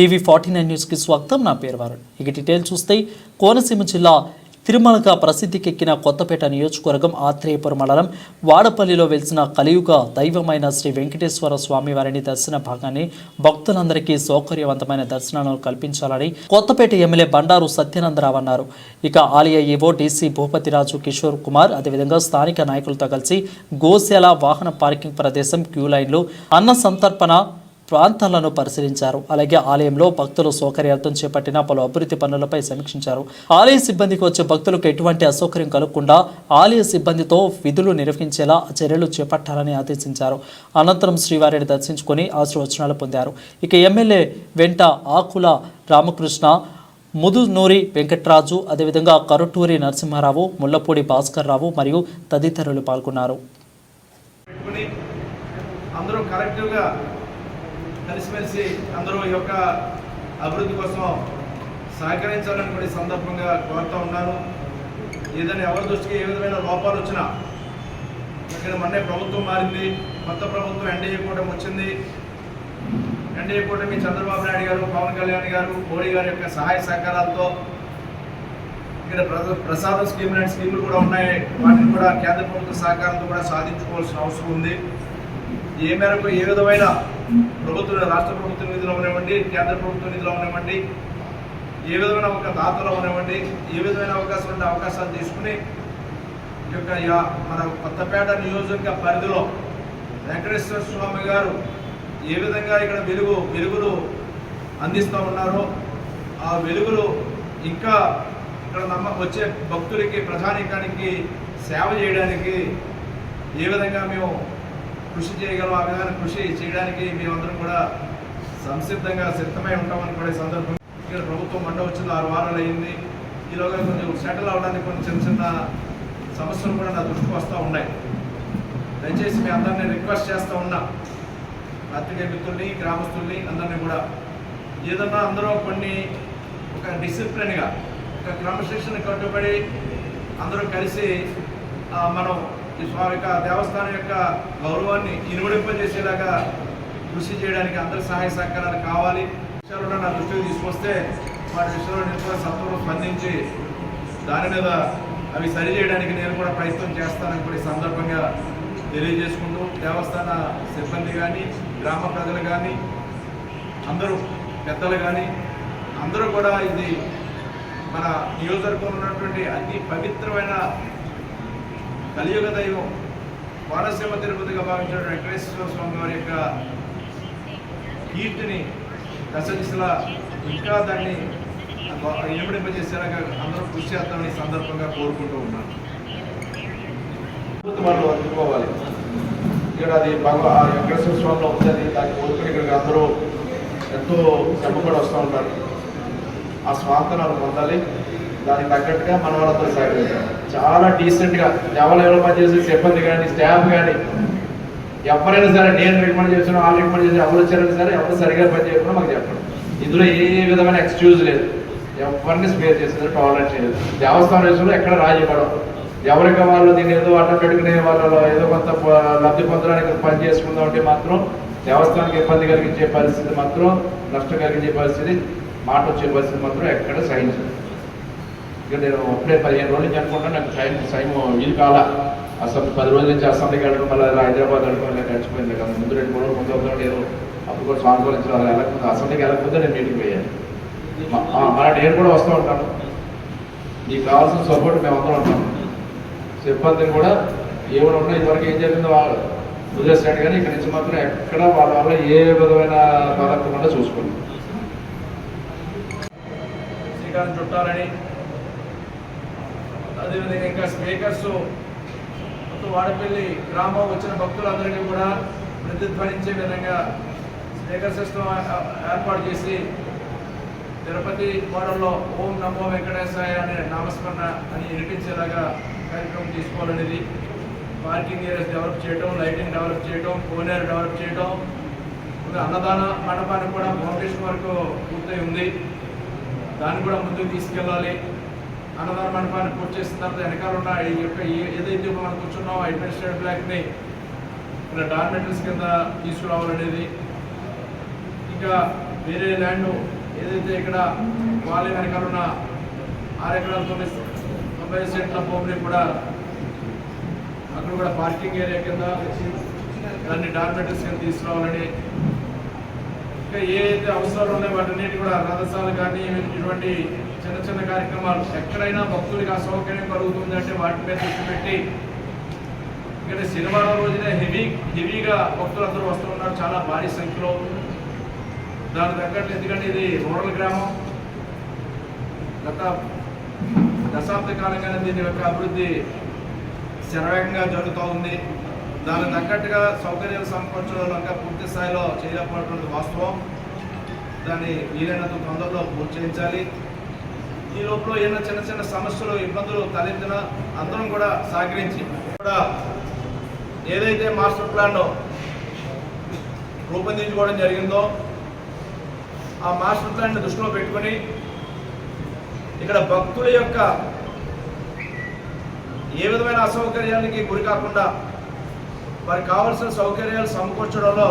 TV forty nine న్యూస్కి స్వాగతం. నా పేరు వరుణ్. ఇక డీటెయిల్ చూస్తే కోనసీమ జిల్లా తిరుమలగా ప్రసిద్ధికెక్కిన కొత్తపేట నియోజకవర్గం ఆత్రేయపురం మండలం వాడపల్లిలో వెలిసిన కలియుగ దైవమైన శ్రీ వెంకటేశ్వర స్వామి వారిని దర్శన భాగాన్ని భక్తులందరికీ సౌకర్యవంతమైన దర్శనాలను కల్పించాలని కొత్తపేట ఎమ్మెల్యే బండారు సత్యనందరావు అన్నారు. ఇక ఆలయ ఈవో డీసీ భూపతిరాజు కిషోర్ కుమార్ అదేవిధంగా స్థానిక నాయకులతో కలిసి గోశాల వాహన పార్కింగ్ ప్రదేశం క్యూ లైన్లు అన్న సంతర్పణ ప్రాంతాలను పరిశీలించారు. అలాగే ఆలయంలో భక్తులు సౌకర్యార్థం చేపట్టిన పలు అభివృద్ధి పనులపై సమీక్షించారు. ఆలయ సిబ్బందికి వచ్చే భక్తులకు ఎటువంటి అసౌకర్యం కలగకుండా ఆలయ సిబ్బందితో విధులు నిర్వహించేలా చర్యలు చేపట్టాలని ఆదేశించారు. అనంతరం శ్రీవారిని దర్శించుకొని ఆశీర్వచనాలు పొందారు. ఇక ఎమ్మెల్యే వెంట ఆకుల రామకృష్ణ ముదునూరి వెంకట్రాజు అదేవిధంగా కరుటూరి నరసింహారావు ముల్లపూడి భాస్కర్ రావు మరియు తదితరులు పాల్గొన్నారు. అందరూ కరెక్ట్గా కలిసిమెలిసి అందరూ ఈ యొక్క అభివృద్ధి కోసం సహకరించాలని కూడా సందర్భంగా కోరుతూ ఉన్నాను. ఏదైనా ఎవరి దృష్టికి ఏ విధమైన లోపాలు వచ్చినా ఇక్కడ మొన్నే ప్రభుత్వం మారింది కొత్త ప్రభుత్వం ఎన్డీఏ కూటమి వచ్చింది. ఎన్డీఏ కూటమి చంద్రబాబు నాయుడు గారు పవన్ కళ్యాణ్ గారు మోడీ గారి యొక్క సహాయ సహకారాలతో ఇక్కడ ప్రసాదం స్కీమ్ లాంటి స్కీములు కూడా ఉన్నాయి. వాటిని కూడా కేంద్ర ప్రభుత్వ సహకారంతో కూడా సాధించుకోవాల్సిన అవసరం ఉంది. ఏ మేరకు ఏ విధమైన ప్రభుత్వ రాష్ట్ర ప్రభుత్వ నిధులు అవనివ్వండి కేంద్ర ప్రభుత్వ నిధులు అవనివ్వండి ఏ విధమైన ఒక దాతలు అవనివ్వండి ఏ విధమైన అవకాశం ఉంటే అవకాశాలు తీసుకుని ఈ యొక్క మన కొత్తపేట నియోజకవర్గ పరిధిలో వెంకటేశ్వర స్వామి గారు ఏ విధంగా ఇక్కడ వెలుగు వెలుగులు అందిస్తూ ఉన్నారో ఆ వెలుగులు ఇంకా ఇక్కడ నమ్మ వచ్చే భక్తులకి ప్రధానికానికి సేవ చేయడానికి ఏ విధంగా మేము కృషి చేయగలం ఆ విధంగా కృషి చేయడానికి మేమందరం కూడా సంసిద్ధంగా సిద్ధమై ఉంటామని కూడా ఈ ఇక్కడ ప్రభుత్వం మండ వచ్చింది ఆరు వారాలు అయింది. ఈలోగా కొంచెం సెటిల్ అవడానికి కొన్ని చిన్న చిన్న సమస్యలు కూడా నా దృష్టికి వస్తూ ఉన్నాయి. దయచేసి మీ అందరినీ రిక్వెస్ట్ చేస్తూ ఉన్నా. పత్రికే మిత్రుల్ని గ్రామస్తుల్ని అందరినీ కూడా. ఏదన్నా అందరూ కొన్ని ఒక డిసిప్లిన్గా ఒక క్రమశిక్షణ కట్టుబడి అందరూ కలిసి మనం ఈ యొక్క దేవస్థానం యొక్క గౌరవాన్ని ఇనుమడింపజేసేలాగా కృషి చేయడానికి అందరి సహాయ సహకారాలు కావాలి. విషయాలు నా దృష్టికి తీసుకొస్తే వాటి విషయంలో నేను కూడా సత్వరం స్పందించి దాని మీద అవి సరి చేయడానికి నేను కూడా ప్రయత్నం చేస్తానని కూడా ఈ సందర్భంగా తెలియజేసుకుంటూ దేవస్థాన సిబ్బంది కానీ గ్రామ ప్రజలు కానీ అందరూ పెద్దలు కానీ అందరూ కూడా ఇది మన నియోజకవర్గంలో ఉన్నటువంటి అతి పవిత్రమైన కలియుగ దైవం కోనసీమ తిరుపతిగా భావించిన వెంకటేశ్వర స్వామి వారి యొక్క కీర్తిని దశదిశలా ఇంకా దాన్ని ఇనుమడింపజేసేలాగా అందరూ కృషి చేస్తామని ఈ సందర్భంగా కోరుకుంటూ ఉన్నాను. మనం అందుకోవాలి. ఇక్కడ అది భగవా ఆ వెంకటేశ్వర స్వామిలో వచ్చేది దాన్ని కోరుకుని ఇక్కడికి అందరూ ఎంతో శ్రమపడి వస్తూ ఉంటారు. ఆ స్వాతంత్రాలు పొందాలి. దానికి తగ్గట్టుగా మన వాళ్ళతో సహకరించాలి చాలా డీసెంట్గా ఎవరు ఎవరు పనిచేసే సిబ్బంది కానీ స్టాఫ్ కానీ ఎవరైనా సరే నేను రికమెండ్ చేసిన వాళ్ళు రికమెండ్ చేసిన ఎవరు వచ్చారైనా సరే ఎవరు సరిగా పని చేయకుండా మాకు చెప్పండి ఇందులో ఏ విధమైన ఎక్స్క్యూజ్ లేదు. ఎవరిని స్పేర్ చేసేది టాలరెట్ చేయలేదు. దేవస్థానం విషయంలో ఎక్కడ రాజీపడం ఎవరికి వాళ్ళు దీన్ని ఏదో అడ్డం పెట్టుకునే వాళ్ళు ఏదో కొంత లబ్ధి పొందడానికి పని చేసుకుందాం అంటే మాత్రం దేవస్థానానికి ఇబ్బంది కలిగించే పరిస్థితి మాత్రం నష్టం కలిగించే పరిస్థితి మాట వచ్చే పరిస్థితి మాత్రం ఎక్కడ సహించదు. ఇక నేను అప్పుడే పదిహేను రోజుల నుంచి అనుకుంటా నాకు టైం టైం వీలు కాల. అసలు పది రోజుల నుంచి అసెంబ్లీకి వెళ్ళడం మళ్ళీ హైదరాబాద్ వెళ్ళడం ఇలా గడిచిపోయింది కదా ముందు రెండు మూడు రోజులు ముందు అవుతాడు ఏదో అప్పుడు కూడా సానుకూలించడం అలా వెళ్ళకపోతే అసెంబ్లీకి వెళ్ళకపోతే నేను మీటింగ్ పోయాను మన నేను కూడా వస్తూ ఉంటాను. మీకు కావాల్సిన సపోర్ట్ మేము అందరం ఉంటాం. సిబ్బందిని కూడా ఏమైనా ఉన్నా ఇదివరకు ఏం జరిగిందో వాళ్ళు. వదిలేసాడు కానీ ఇక్కడ నుంచి మాత్రం ఎక్కడ వాళ్ళ వల్ల ఏ విధమైన తలెత్తకుండా చూసుకోండి. శ్రీకాంత్ చుట్టాలని అదేవిధంగా ఇంకా స్పీకర్స్ మొత్తం వాడపల్లి గ్రామం వచ్చిన భక్తులందరికీ కూడా ప్రతిధ్వనించే విధంగా స్పీకర్ సిస్టమ్ ఏర్పాటు చేసి తిరుపతి మోడల్లో ఓం నమో వెంకటేశాయ అనే నామస్మరణ అని వినిపించేలాగా కార్యక్రమం తీసుకోవాలనేది పార్కింగ్ ఏరియాస్ డెవలప్ చేయడం లైటింగ్ డెవలప్ చేయడం కోనేరు డెవలప్ చేయడం ఇంకా అన్నదాన మండపానికి కూడా ఫౌండేషన్ వరకు పూర్తయి ఉంది. దాన్ని కూడా ముందుకు తీసుకెళ్ళాలి. అన్నదాన మండపాన్ని పూర్తి చేసిన తర్వాత వెనకాల ఉన్న ఈ యొక్క ఏదైతే మనం కూర్చున్నామో అడ్మినిస్ట్రేటివ్ బ్లాక్ని ఇక్కడ డార్మెంటరీస్ కింద తీసుకురావాలనేది. ఇంకా వేరే ల్యాండ్ ఏదైతే ఇక్కడ వాళ్ళ వెనకాల ఉన్న ఆరు ఎకరాల తొమ్మిది తొంభై సెంట్ల భూమిని కూడా అక్కడ కూడా పార్కింగ్ ఏరియా కింద దాన్ని డార్మెటరీస్ కింద తీసుకురావాలని ఇంకా ఏ అయితే అవసరాలు ఉన్నాయో వాటన్నిటి కూడా రథసాలు కానీ ఇటువంటి చిన్న చిన్న కార్యక్రమాలు ఎక్కడైనా భక్తులకి అసౌకర్యం కలుగుతుంది అంటే వాటి మీద దృష్టి పెట్టి ఇక్కడ శనివారం రోజునే హెవీ హెవీగా భక్తులందరూ వస్తున్నారు చాలా భారీ సంఖ్యలో. దాని తగ్గట్టు ఎందుకంటే ఇది రూరల్ గ్రామం. గత దశాబ్ద కాలంగానే దీని యొక్క అభివృద్ధి శరవేగంగా జరుగుతూ ఉంది. దానికి తగ్గట్టుగా సౌకర్యాలు సమకూర్చడం ఇంకా పూర్తి స్థాయిలో చేయలేకపోయినటువంటి వాస్తవం. దాన్ని వీలైనంత తొందరలో పూర్తి చేయించాలి. ఈ లోపల ఏమైనా చిన్న చిన్న సమస్యలు ఇబ్బందులు తలెత్తిన అందరం కూడా సహకరించి కూడా ఏదైతే మాస్టర్ ప్లాన్ రూపొందించుకోవడం జరిగిందో ఆ మాస్టర్ ప్లాన్ని దృష్టిలో పెట్టుకొని ఇక్కడ భక్తుల యొక్క ఏ విధమైన అసౌకర్యానికి గురి కాకుండా వారికి కావలసిన సౌకర్యాలు సమకూర్చడంలో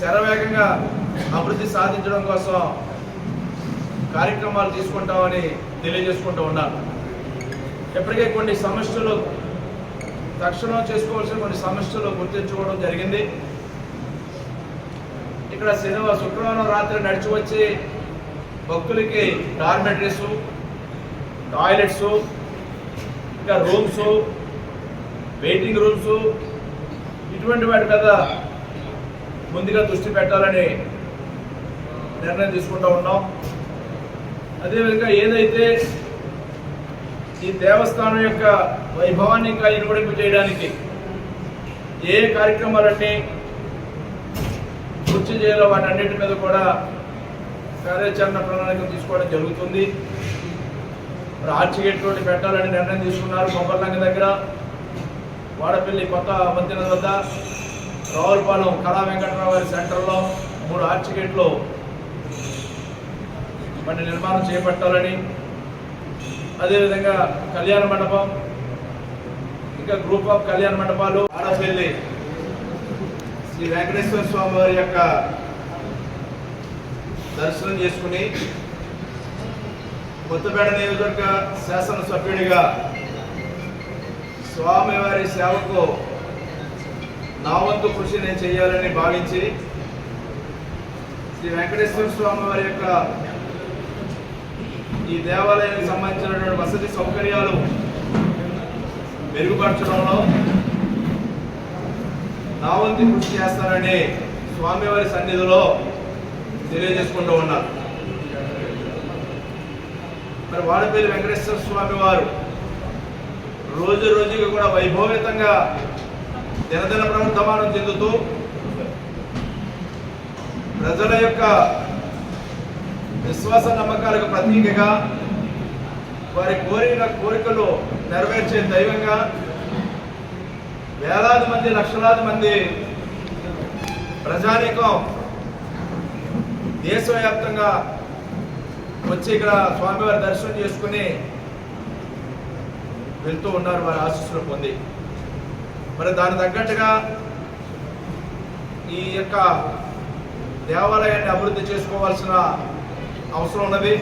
శరవేగంగా అభివృద్ధి సాధించడం కోసం కార్యక్రమాలు తీసుకుంటామని తెలియజేసుకుంటూ ఉన్నారు ఇప్పటికే కొన్ని సమస్యలు తక్షణం చేసుకోవాల్సిన కొన్ని సమస్యలు గుర్తించుకోవడం జరిగింది. ఇక్కడ శనివారం శుక్రవారం రాత్రి నడిచి వచ్చి భక్తులకి డార్మెటరీసు టాయిలెట్స్ ఇంకా రూమ్స్ వెయిటింగ్ రూమ్స్ ఇటువంటి వాటి మీద ముందుగా దృష్టి పెట్టాలని నిర్ణయం తీసుకుంటూ ఉన్నాం. అదేవిధంగా ఏదైతే ఈ దేవస్థానం యొక్క వైభవాన్ని ఇంకా ఇనుమడింపు చేయడానికి ఏ కార్యక్రమాలన్నీ పూర్తి చేయాలో వాటన్నిటి మీద కూడా కార్యాచరణ ప్రణాళిక తీసుకోవడం జరుగుతుంది. మరి ఆర్చి గేట్ రోడ్డు పెట్టాలని నిర్ణయం తీసుకున్నారు కొబ్బరిలంక దగ్గర. వాడపల్లి కొత్త వంతెన వద్ద రావులపాలెం కళా వెంకటరావు గారి సెంటర్లో మూడు ఆర్చి గేట్లు మరి నిర్మాణం చేపట్టాలని అదేవిధంగా కళ్యాణ మండపం ఇంకా గ్రూప్ ఆఫ్ కళ్యాణ మండపాలు ఆడపల్లి శ్రీ వెంకటేశ్వర స్వామి వారి యొక్క దర్శనం చేసుకుని కొత్తపేట నియోజకవర్గ శాసనసభ్యుడిగా స్వామివారి సేవకు నా వంతు కృషి నేను చేయాలని భావించి శ్రీ వెంకటేశ్వర స్వామి వారి యొక్క ఈ దేవాలయానికి సంబంధించినటువంటి వసతి సౌకర్యాలు మెరుగుపరచడంలో నా వంతు కృషి చేస్తానని స్వామివారి సన్నిధిలో తెలియజేసుకుంటూ ఉన్నారు మరి వాడపల్లి వెంకటేశ్వర స్వామి వారు. రోజు రోజుకి కూడా వైభవితంగా దినదిన ప్రవర్తమానం చెందుతూ ప్రజల యొక్క విశ్వాస నమ్మకాలకు ప్రతీకగా వారి కోరిన కోరికలు నెరవేర్చే దైవంగా వేలాది మంది లక్షలాది మంది ప్రజానీకం దేశవ్యాప్తంగా వచ్చి ఇక్కడ స్వామివారి దర్శనం చేసుకుని వెళ్తూ ఉన్నారు వారి ఆశీస్సులు పొంది. మరి దాని తగ్గట్టుగా ఈ యొక్క దేవాలయాన్ని అభివృద్ధి చేసుకోవాల్సిన అవసరం ఉన్నది.